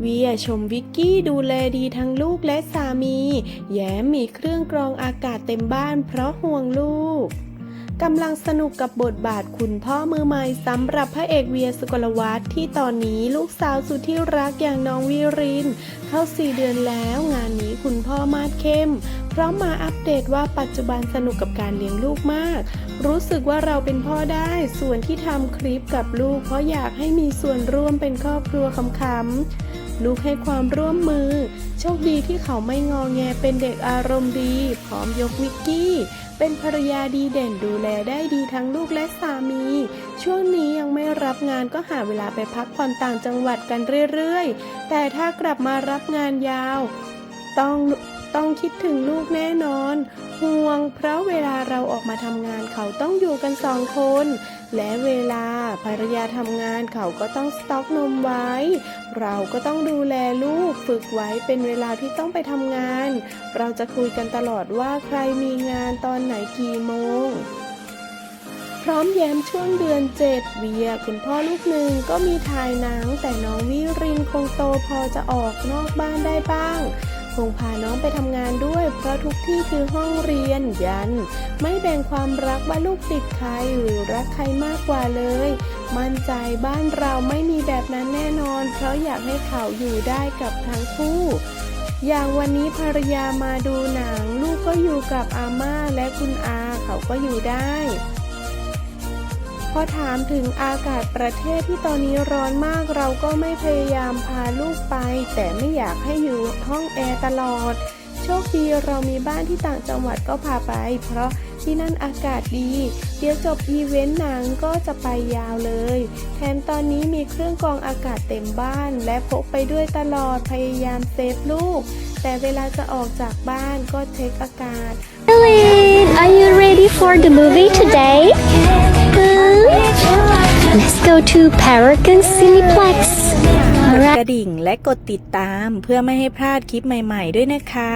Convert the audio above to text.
เวียชมวิกกี้ดูแลดีทั้งลูกและสามี แย้มมีเครื่องกรองอากาศเต็มบ้านเพราะห่วงลูกกำลังสนุกกับบทบาทคุณพ่อมือใหม่สำหรับพระเอกเวียสุกลวัฒน์ที่ตอนนี้ลูกสาวสุดที่รักอย่างน้องวิริน เข้าสี่เดือนแล้วงานนี้คุณพ่อมาดเข้ม พร้อมมาอัปเดตว่าปัจจุบันสนุกกับการเลี้ยงลูกมาก รู้สึกว่าเราเป็นพ่อได้ส่วนที่ทำคลิปกับลูก เพราะอยากให้มีส่วนร่วมเป็นครอบครัวคำๆ ลูกให้ความร่วมมือ โชคดีที่เขาไม่งอแงเป็นเด็กอารมณ์ดี พร้อมยกวิกกี้ เป็นภรรยาดีเด่นดูแลได้ดีทั้งลูกและสามี ช่วงนี้ยังไม่รับงานก็หาเวลาไปพักผ่อนต่างจังหวัดกันเรื่อยๆ แต่ถ้ากลับมารับงานยาว ต้อง ต้องคิดถึงลูกแน่นอน ห่วง เพราะเวลาเราออกมาทำงานเขาต้องอยู่กันสองคน และเวลาภรรยาทำงานเขาก็ต้องสต็อกนมไว้ เราก็ต้องดูแลลูกฝึกไว้เป็นเวลาที่ต้องไปทำงาน เราจะคุยกันตลอดว่าใครมีงานตอนไหนกี่โมงพร้อมแย้มช่วงเดือนเจ็ดเวียคุณพ่อลูกหนึ่งก็มีถ่ายหนังแต่น้องวิรินคงโตพอจะออกนอกบ้านได้บ้าง คงพาน้องไปทำงานด้วย เพราะทุกที่คือห้องเรียนยัน ไม่แบ่งความรักว่าลูกติดใครหรือรักใครมากกว่าเลย มั่นใจบ้านเราไม่มีแบบนั้นแน่นอน เพราะอยากให้เขาอยู่ได้กับทั้งคู่อย่างวันนี้ภรรยามาดูหนัง ลูกก็อยู่กับอาม่าและคุณอาเขาก็อยู่ได้ พอถามถึงอากาศประเทศที่ตอนนี้ร้อนมากเราก็ไม่พยายามพาลูกไป แต่ไม่อยากให้อยู่ห้องแอร์ตลอด โชคดีเรามีบ้านที่ต่างจังหวัดก็พาไป เพราะที่นั่นอากาศดี เดี๋ยวจบอีเวนต์หนังก็จะไปยาวเลย แถมตอนนี้มีเครื่องกรองอากาศเต็มบ้าน และพกไปด้วยตลอดพยายามเซฟลูก แต่เวลาจะออกจากบ้านก็เช็คอากาศ Ellen, are you ready for the movie today? Go to Paragon Cineplex. กดกระดิ่งและกดติดตามเพื่อไม่ให้พลาดคลิปใหม่ ๆ ด้วยนะคะ